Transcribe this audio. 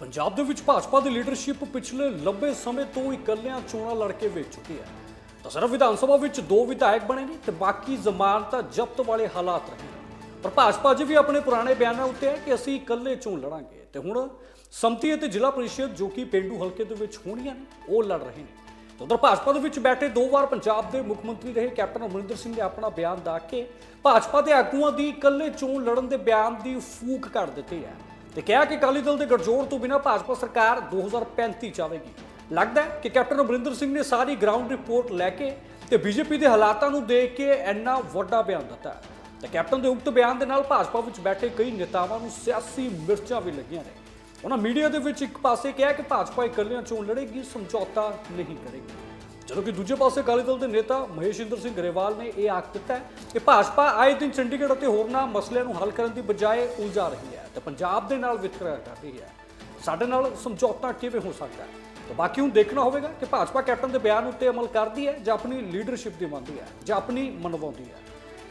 ਪੰਜਾਬ ਦੇ ਵਿੱਚ ਭਾਜਪਾ ਦੀ ਲੀਡਰਸ਼ਿਪ ਪਿਛਲੇ ਲੰਬੇ ਸਮੇਂ ਤੋਂ ਇਕੱਲਿਆਂ ਚੋਣਾਂ ਲੜ ਕੇ ਵੇਚ ਚੁੱਕੀ ਹੈ। ਤਾਂ ਸਿਰਫ ਵਿਧਾਨ ਸਭਾ ਵਿੱਚ ਦੋ ਵਿਧਾਇਕ ਬਣੇ ਨੇ ਤੇ ਬਾਕੀ ਜ਼ਮਾਨਤਾਂ ਜ਼ਬਤ ਵਾਲੇ ਹਾਲਾਤ ਰਹੇ ਨੇ ਪਰ ਭਾਜਪਾ ਜੀ ਵੀ ਆਪਣੇ ਪੁਰਾਣੇ ਬਿਆਨਾਂ ਉੱਤੇ ਹੈ ਕਿ ਅਸੀਂ ਇਕੱਲੇ ਚੋਣ ਲੜਾਂਗੇ ਤੇ ਹੁਣ ਸੰਮਤੀ ਅਤੇ ਜ਼ਿਲ੍ਹਾ ਪਰਿਸ਼ਦ ਜੋ ਕਿ ਪਿੰਡੂ ਹਲਕੇ ਦੇ ਵਿੱਚ ਹੋਣੀਆਂ ਨੇ, ਉਹ ਲੜ ਰਹੇ ਨੇ। ਉਧਰ ਭਾਜਪਾ ਦੇ ਵਿੱਚ ਬੈਠੇ ਦੋ ਵਾਰ ਪੰਜਾਬ ਦੇ ਮੁੱਖ ਮੰਤਰੀ ਰਹੇ ਕੈਪਟਨ ਅਮਰਿੰਦਰ ਸਿੰਘ ਨੇ ਆਪਣਾ ਬਿਆਨ ਦਾ ਕੇ ਭਾਜਪਾ ਦੇ ਆਗੂਆਂ ਦੀ ਇਕੱਲੇ ਚੋਣ ਲੜਨ ਦੇ ਬਿਆਨ ਦੀ ਫੂਕ ਕਰ ਦਿੱਤੀ ਹੈ। ਤੇ ਕਿਹਾ ਕਿ ਅਕਾਲੀ ਦਲ ਦੇ ਗਠਜੋੜ ਤੋਂ ਬਿਨਾਂ ਭਾਜਪਾ ਸਰਕਾਰ 2035 ਚਾਵੇਗੀ ਲੱਗਦਾ ਹੈ ਕਿ ਕੈਪਟਨ ਅਮਰਿੰਦਰ ਸਿੰਘ ਨੇ ਸਾਰੀ ਗਰਾਊਂਡ ਰਿਪੋਰਟ ਲੈ ਕੇ ਤੇ ਬੀਜੇਪੀ ਦੇ ਹਾਲਾਤਾਂ ਨੂੰ ਦੇਖ ਕੇ ਇੰਨਾ ਵੱਡਾ ਬਿਆਨ ਦਿੱਤਾ ਹੈ। ਤੇ ਕੈਪਟਨ ਦੇ ਉਕਤ ਬਿਆਨ ਦੇ ਨਾਲ ਭਾਜਪਾ ਵਿੱਚ ਬੈਠੇ ਕਈ ਨੇਤਾਵਾਂ ਨੂੰ ਸਿਆਸੀ ਮਿਰਚਾਂ ਵੀ ਲੱਗੀਆਂ ਨੇ। ਉਹਨਾਂ ਮੀਡੀਆ ਦੇ ਵਿੱਚ ਇੱਕ ਪਾਸੇ ਕਿਹਾ ਕਿ ਭਾਜਪਾ ਇਕੱਲਿਆਂ ਚੋਣ ਲੜੇਗੀ, ਸਮਝੌਤਾ ਨਹੀਂ ਕਰੇਗੀ। ਜਦੋਂ ਕਿ ਦੂਜੇ ਪਾਸੇ ਅਕਾਲੀ ਦਲ ਦੇ ਨੇਤਾ ਮਹੇਸ਼ਿੰਦਰ ਸਿੰਘ ਗਰੇਵਾਲ ਨੇ ਇਹ ਆਖ ਦਿੱਤਾ ਕਿ ਭਾਜਪਾ ਆਏ ਦਿਨ ਚੰਡੀਗੜ੍ਹ ਅਤੇ ਹੋਰਨਾਂ ਮਸਲਿਆਂ ਨੂੰ ਹੱਲ ਕਰਨ ਦੀ ਬਜਾਏ ਉਲਝਾ ਰਹੀ ਹੈ। ਤੇ ਪੰਜਾਬ ਦੇ ਨਾਲ ਵਿਤਕਰਾ ਕਰ ਰਹੀ ਹੈ। ਸਾਡੇ ਨਾਲ ਸਮਝੌਤਾ ਕਿਵੇਂ ਹੋ ਸਕਦਾ ਹੈ? ਤਾਂ ਬਾਕੀ ਹੁਣ ਦੇਖਣਾ ਹੋਵੇਗਾ ਕਿ ਭਾਜਪਾ ਕੈਪਟਨ ਦੇ ਬਿਆਨ ਉੱਤੇ ਅਮਲ ਕਰਦੀ ਹੈ ਜਾਂ ਆਪਣੀ ਲੀਡਰਸ਼ਿਪ ਦੀ ਮੰਨਦੀ ਹੈ ਜਾਂ ਆਪਣੀ ਮਨਵਾਉਂਦੀ ਹੈ।